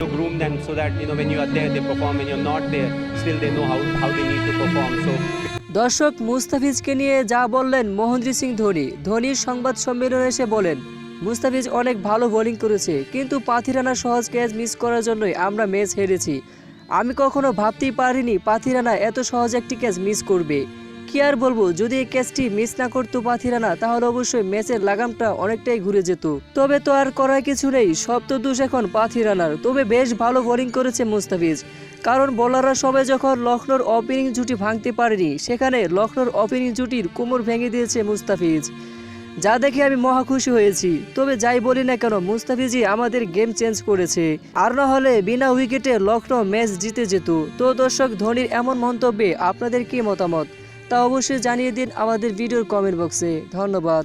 You groom them so that you know when you are there they perform. When you're not there, still they know how, how they need to perform. So দর্শক মুস্তাফিজকে নিয়ে যা বললেন মহেন্দ্র সিং ধোনি ধোনির সংবাদ সম্মেলনে এসে বলেন মুস্তাফিজ অনেক ভালো বোলিং করেছে কিন্তু পাথিরানা সহজ ক্যাচ মিস করার জন্যই আমরা ম্যাচ হেরেছি আমি কখনো ভাবতেই পারিনি পাথিরানা এত সহজ একটি ক্যাচ মিস করবে কি আর বলব, যদি এই ক্যাচটি মিস না করতো পাথিরানা তাহলে অবশ্যই ম্যাচের লাগামটা অনেকটাই ঘুরে যেত। তবে তো আর করার কিছু নেই, সব তো দোষ এখন পাথিরানার তবে বেশ ভালো বোলিং করেছে মুস্তাফিজ। কারণ বোলাররা সবাই যখন লখনৌর ওপেনিং জুটি ভাঙতে পারেনি, সেখানে লখনৌর ওপেনিং জুটির কোমর ভেঙে দিয়েছে মুস্তাফিজ। যা দেখে আমি মহা খুশি হয়েছি। তবে যাই বলি না কেন, মুস্তাফিজই আমাদের গেম চেঞ্জ করেছে। আর না হলে বিনা উইকেটে লখনৌ ম্যাচ জিতে যেত। তো দর্শক, ধোনির এমন মন্তব্যে আপনাদের কি মতামত? তা অবশ্যই জানিয়ে দিন আমাদের ভিডিওর কমেন্ট বক্সে ধন্যবাদ।